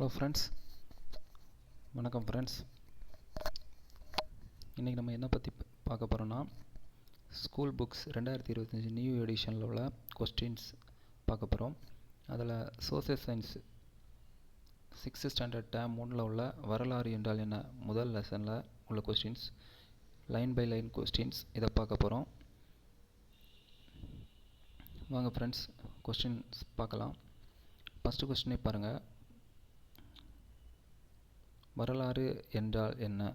Hello friends வணக்கம் friends இன்றைக்கி நம்ம என்ன பற்றி பார்க்க போகிறோன்னா ஸ்கூல் புக்ஸ் ரெண்டாயிரத்தி இருபத்தஞ்சி நியூ எடிஷனில் உள்ள கொஸ்டின்ஸ் பார்க்க போகிறோம் அதில் social science sixth standard term ஒன்றில் உள்ள வரலாறு என்றால் என்ன? முதல் லெசனில் உள்ள questions line by line questions இதை பார்க்க போகிறோம் வாங்க ஃப்ரெண்ட்ஸ் கொஸ்டின்ஸ் பார்க்கலாம். ஃபஸ்ட்டு கொஸ்டினே பாருங்கள் வரலாறு என்றால் என்ன?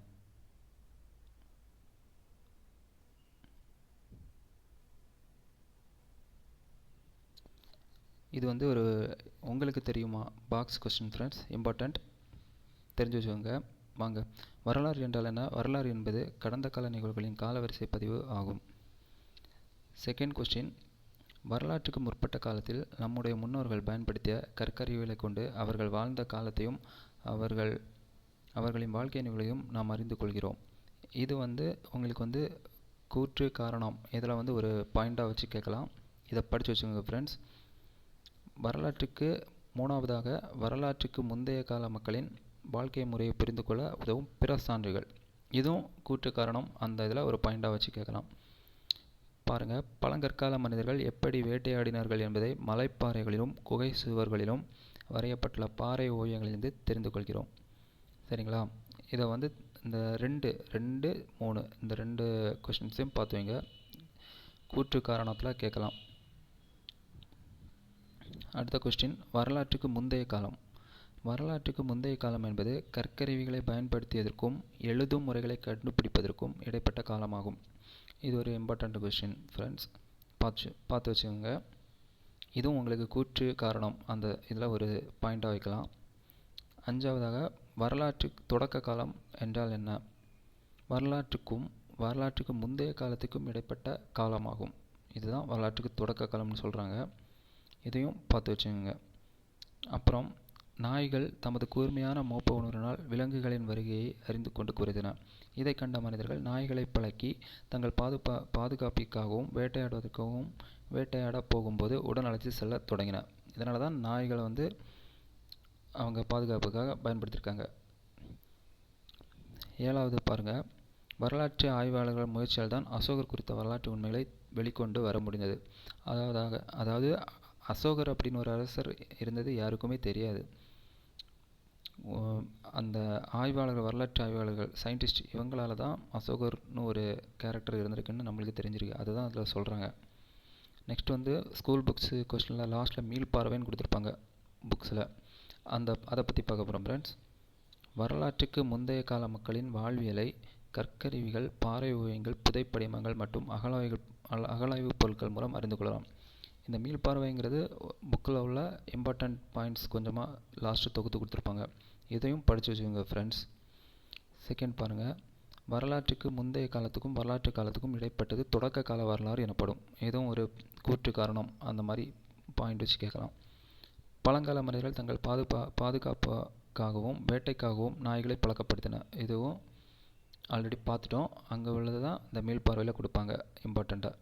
இது வந்து ஒரு உங்களுக்கு தெரியுமா? பாக்ஸ் கொஸ்டின் ஃப்ரெண்ட்ஸ் இம்பார்ட்டண்ட் தெரிஞ்சு வச்சுக்கோங்க. வாங்க. வரலாறு என்றால் என்ன? வரலாறு என்பது கடந்த கால நிகழ்வுகளின் காலவரிசை பதிவு ஆகும். செகண்ட் கொஸ்டின் வரலாற்றுக்கு முற்பட்ட காலத்தில் நம்முடைய முன்னோர்கள் பயன்படுத்திய கற்கறிவுகளை கொண்டு அவர்கள் வாழ்ந்த காலத்தையும் அவர்கள் அவர்களின் வாழ்க்கை நிகழ்வையும் நாம் அறிந்து கொள்கிறோம். இது வந்து உங்களுக்கு வந்து கூற்று காரணம். இதில் வந்து ஒரு பாயிண்டாக வச்சு கேட்கலாம். இதை படித்து வச்சுக்கோங்க ஃப்ரெண்ட்ஸ் வரலாற்றுக்கு மூணாவதாக வரலாற்றுக்கு முந்தைய கால மக்களின் வாழ்க்கை முறையை புரிந்து கொள்ள உதவும் பிற சான்றுகள். இதுவும் கூற்று காரணம். அந்த இதில் ஒரு பாயிண்டாக வச்சு கேட்கலாம். பாருங்கள் பழங்கற்கால மனிதர்கள் எப்படி வேட்டையாடினார்கள் என்பதை மலைப்பாறைகளிலும் குகை சுவர்களிலும் வரையப்பட்டுள்ள பாறை ஓவியங்களிலிருந்து தெரிந்து கொள்கிறோம். சரிங்களா? இதை வந்து இந்த ரெண்டு ரெண்டு மூணு இந்த ரெண்டு கொஷின்ஸையும் பார்த்து வைங்க. கூற்று காரணத்தில் கேட்கலாம். அடுத்த கொஸ்டின் வரலாற்றுக்கு முந்தைய காலம். வரலாற்றுக்கு முந்தைய காலம் என்பது கற்கருவிகளை பயன்படுத்தியதற்கும் எழுதும் முறைகளை கண்டுபிடிப்பதற்கும் இடைப்பட்ட காலமாகும். இது ஒரு இம்பார்ட்டண்ட் கொஸ்டின் ஃப்ரெண்ட்ஸ் பார்த்து பார்த்து வச்சுக்கோங்க. இதுவும் உங்களுக்கு கூற்று காரணம். அந்த இதில் ஒரு பாயிண்ட்டாக வைக்கலாம். அஞ்சாவதாக வரலாற்று தொடக்க காலம் என்றால் என்ன? வரலாற்றுக்கும் வரலாற்றுக்கு முந்தைய காலத்துக்கும் இடைப்பட்ட காலமாகும். இதுதான் வரலாற்றுக்கு தொடக்க காலம்னு சொல்கிறாங்க இதையும் பார்த்து வச்சுக்கோங்க. அப்புறம் நாய்கள் தமது கூர்மையான மோப்ப உணர்வினால் விலங்குகளின் வருகையை அறிந்து கொண்டு கூறின இதை கண்ட மனிதர்கள் நாய்களை பழக்கி தங்கள் பாதுகா பாதுகாப்பிற்காகவும் வேட்டையாடுவதற்காகவும் வேட்டையாட போகும்போது உடன் அழைத்து செல்ல தொடங்கின இதனால தான் நாய்களை வந்து அவங்க பாதுகாப்புக்காக பயன்படுத்தியிருக்காங்க. ஏழாவது பாருங்கள் வரலாற்று ஆய்வாளர்கள் முயற்சியால் தான் அசோகர் குறித்த வரலாற்று உண்மைகளை வெளிக்கொண்டு வர முடிந்தது. அதாவதாக அதாவது அசோகர் அப்படின்னு ஒரு அரசர் இருந்தது யாருக்குமே தெரியாது. அந்த ஆய்வாளர்கள் வரலாற்று ஆய்வாளர்கள் சயின்டிஸ்ட் இவங்களால தான் அசோகர்னு ஒரு கேரக்டர் இருந்திருக்குன்னு நம்மளுக்கு தெரிஞ்சிருக்கு. அதுதான் அதில் சொல்கிறாங்க நெக்ஸ்ட் வந்து ஸ்கூல் புக்ஸு கொஸ்டினில் லாஸ்ட்டில் மீள் பார்வைன்னு கொடுத்துருப்பாங்க புக்ஸில் அந்த அதை பற்றி பார்க்க போகிறோம் ஃப்ரெண்ட்ஸ் வரலாற்றுக்கு முந்தைய கால மக்களின் வாழ்வியலை கற்கருவிகள் பாறை ஓவியங்கள் புதைப்படிமங்கள் மற்றும் அகலாய்வு அகலாய்வு பொருட்கள் மூலம் அறிந்து கொள்ளலாம். இந்த மீள்பார்வைங்கிறது புக்கில் உள்ள இம்பார்ட்டண்ட் பாயிண்ட்ஸ் கொஞ்சமாக லாஸ்ட்டு தொகுத்து கொடுத்துருப்பாங்க. இதையும் படித்து வச்சுக்கோங்க ஃப்ரெண்ட்ஸ் செகண்ட் பாருங்கள் வரலாற்றுக்கு முந்தைய காலத்துக்கும் வரலாற்று காலத்துக்கும் இடைப்பட்டது தொடக்க கால வரலாறு எனப்படும். இதுவும் ஒரு கூற்று காரணம். அந்த மாதிரி பாயிண்ட் வச்சு கேட்கலாம். பழங்கால மனிதர்கள் தங்கள் பாதுகா பாதுகாப்புக்காகவும் வேட்டைக்காகவும் நாய்களை பழக்கப்படுத்தின. இதுவும் ஆல்ரெடி பார்த்துட்டோம். அங்கே உள்ளது தான் இந்த மீள்பார்வையில் கொடுப்பாங்க இம்பார்ட்டண்ட்டாக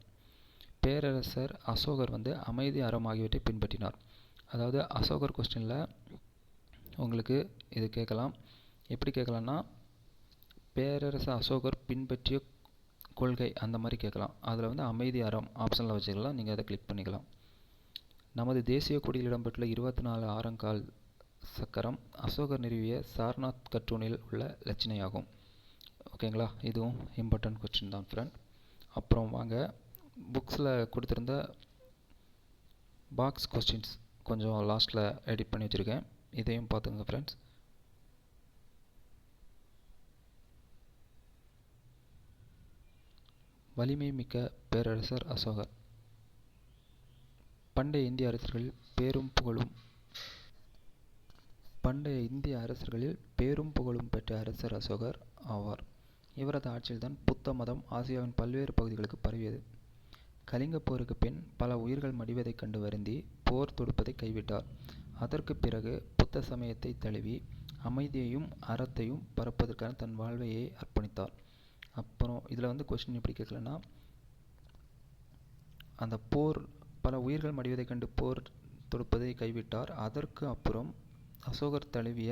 பேரரசர் அசோகர் வந்து அமைதி அறம் ஆகியவற்றை பின்பற்றினார். அதாவது அசோகர் கொஸ்டினில் உங்களுக்கு இது கேட்கலாம். எப்படி கேட்கலான்னா பேரரசர் அசோகர் பின்பற்றிய கொள்கை அந்த மாதிரி கேட்கலாம். அதில் வந்து அமைதி அறம் ஆப்ஷனில் வச்சுக்கலாம். நீங்கள் அதை கிளிக் பண்ணிக்கலாம். நமது தேசிய கொடியில் இடம்பெற்றுள்ள இருபத்தி நாலு ஆரங்கால் சக்கரம் அசோகர் நிறுவிய சார்நாத் கற்றூனில் உள்ள லட்சணையாகும் ஓகேங்களா? இதுவும் இம்பார்ட்டன்ட் கொஸ்டின் தான் ஃப்ரெண்ட் அப்புறம் வாங்க புக்ஸில் கொடுத்துருந்த பாக்ஸ் கொஸ்டின்ஸ் கொஞ்சம் லாஸ்ட்டில் எடிட் பண்ணி வச்சுருக்கேன். இதையும் பார்த்துங்க ஃப்ரெண்ட்ஸ் வலிமை மிக்க பேரரசர் அசோகர். பண்டைய இந்திய அரசர்கள் பேரும் புகழும் பண்டைய இந்திய அரசர்களில் பேரும் புகழும் பெற்ற அரசர் அசோகர் ஆவார். இவரது ஆட்சியில்தான் புத்த மதம் ஆசியாவின் பல்வேறு பகுதிகளுக்கு பரவியது. கலிங்கப் போருக்கு பின் பல உயிர்கள் மடிவதைக் கண்டு வருந்தி போர் தொடுப்பதை கைவிட்டார். அதற்கு பிறகு புத்த சமயத்தை தழுவி அமைதியையும் அறத்தையும் பரப்பதற்கான தன் வாழ்வையை அர்ப்பணித்தார். அப்புறம் இதில் வந்து கொஸ்டின் எப்படி கேட்கலன்னா அந்த போர் பல உயிர்கள் மடிவதைக் கண்டு போர் தொடுப்பதை கைவிட்டார். அதற்கு அப்புறம் அசோகர் தழுவிய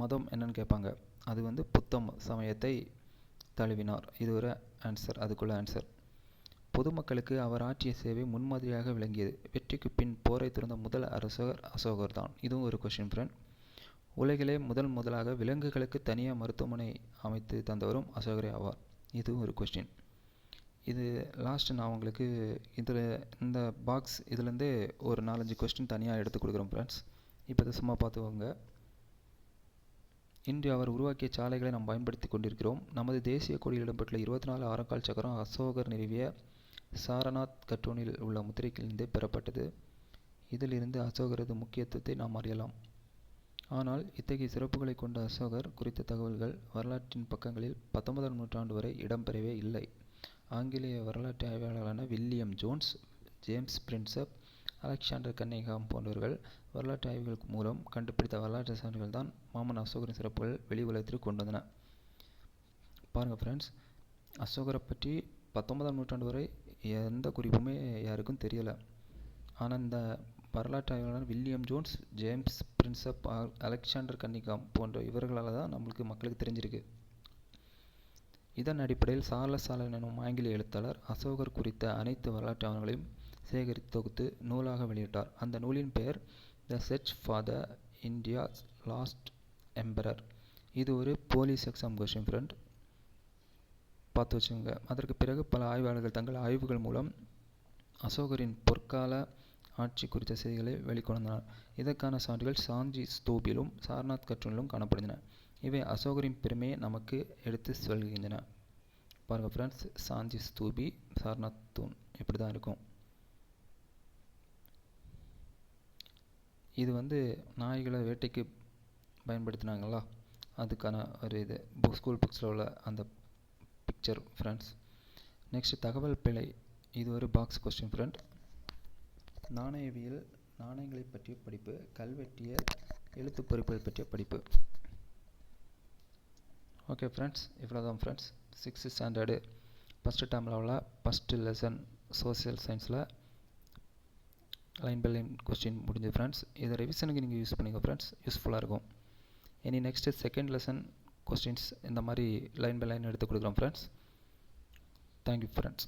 மதம் என்னன்னு கேட்பாங்க. அது வந்து புத்தம் சமயத்தை தழுவினார். இது ஒரு ஆன்சர் அதுக்குள்ள ஆன்சர் பொதுமக்களுக்கு அவர் ஆற்றிய சேவை முன்மாதிரியாக விளங்கியது. வெற்றிக்கு பின் போரை துறந்த முதல் அரசர் அசோகர் தான். இதுவும் ஒரு கொஷின் ஃப்ரெண்ட் உலகிலே முதல் முதலாக விலங்குகளுக்கு தனியாக மருத்துவமனை அமைத்து தந்தவரும் அசோகரே ஆவார். இதுவும் ஒரு கொஸ்டின் இது லாஸ்ட் நான் உங்களுக்கு இதில் இந்த பாக்ஸ் இதுலேருந்தே ஒரு நாலஞ்சு கொஸ்டின் தனியாக எடுத்து கொடுக்குறோம் ஃப்ரெண்ட்ஸ் இப்போ இதை சும்மா பார்த்துக்கோங்க. இன்று அவர் உருவாக்கிய சாலைகளை நாம் பயன்படுத்தி கொண்டிருக்கிறோம். நமது தேசிய கொடியில் இடம்பெற்றுள்ள இருபத்தி நாலு ஆரக்கால் சக்கரம் அசோகர் நிறுவிய சாரநாத் கட்டோனில் உள்ள முத்திரைக்கிலிருந்து பெறப்பட்டது. இதிலிருந்து அசோகரது முக்கியத்துவத்தை நாம் அறியலாம். ஆனால் இத்தகைய சிறப்புகளை கொண்ட அசோகர் குறித்த தகவல்கள் வரலாற்றின் பக்கங்களில் பத்தொன்பதாம் நூற்றாண்டு வரை இடம்பெறவே இல்லை. ஆங்கிலேய வரலாற்று ஆய்வாளர்களான William Jones James Prinsep Alexander Cunningham போன்றவர்கள் வரலாற்று ஆய்வுகள் மூலம் கண்டுபிடித்த வரலாற்று சான்றுகள் தான் மாமன் அசோகரின் சிறப்புகள் வெளி உலகத்திற்கு கொண்டு வந்தன. பாருங்கள் ஃப்ரெண்ட்ஸ் அசோகரை பற்றி பத்தொன்பதாம் நூற்றாண்டு வரை எந்த குறிப்புமே யாருக்கும் தெரியலை. ஆனால் இந்த வரலாற்று ஆய்வாளர் William Jones James Prinsep Alexander Cunningham போன்ற இவர்களால் தான் நம்மளுக்கு மக்களுக்கு தெரிஞ்சிருக்கு. இதன் அடிப்படையில் சார்லஸ் சாலன் எனும் ஆங்கில எழுத்தாளர் அசோகர் குறித்த அனைத்து வரலாற்று ஆவணங்களையும் சேகரித்து தொகுத்து நூலாக வெளியிட்டார். அந்த நூலின் பெயர் the search for the India lost emperor இது ஒரு போலீஸ் எக்ஸாம் கொஷின் ஃப்ரெண்ட் பார்த்து வச்சுங்க அதற்கு பிறகு பல ஆய்வாளர்கள் தங்கள் ஆய்வுகள் மூலம் அசோகரின் பொற்கால ஆட்சி குறித்த செய்திகளை வெளிக்கொணர்ந்தனர். இதற்கான சான்றுகள் சாஞ்சி ஸ்தூபிலும் சாரநாத் கற்றூனிலும் காணப்படுகின்றன. இவை அசோகரின் பெருமையை நமக்கு எடுத்து சொல்கின்றன. பாருங்கள் ஃப்ரெண்ட்ஸ் சாஞ்சி ஸ்தூபி சாரநாத் தூண் இப்படி தான் இருக்கும். இது வந்து நாய்களை வேட்டைக்கு பயன்படுத்தினாங்களா? அதுக்கான ஒரு இது. புக் ஸ்கூல் புக்ஸில் உள்ள அந்த பிக்சர் ஃப்ரெண்ட்ஸ் நெக்ஸ்ட் தகவல் பிழை. இது ஒரு பாக்ஸ் கொஸ்டின் ஃப்ரெண்ட் நாணயவியல் நாணயங்களை பற்றிய படிப்பு கல்வெட்டியல் எழுத்து பொறிப்புகள் பற்றிய படிப்பு. ஓகே ஃப்ரெண்ட்ஸ் இவ்வளோ தான் friends sixth standard first term லெவலில் ஃபஸ்ட்டு லெசன் சோசியல் சயின்ஸில் லைன் பை லைன் கொஸ்டின் முடிஞ்சு ஃப்ரெண்ட்ஸ் இதை ரிவிஷனுக்கு நீங்கள் யூஸ் பண்ணிங்க ஃப்ரெண்ட்ஸ் யூஸ்ஃபுல்லாக இருக்கும். இனி நெக்ஸ்ட்டு செகண்ட் லெசன் கொஸ்டின்ஸ் இந்த மாதிரி லைன் பை லைன் எடுத்து கொடுக்குறோம் ஃப்ரெண்ட்ஸ் தேங்க்யூ ஃப்ரெண்ட்ஸ்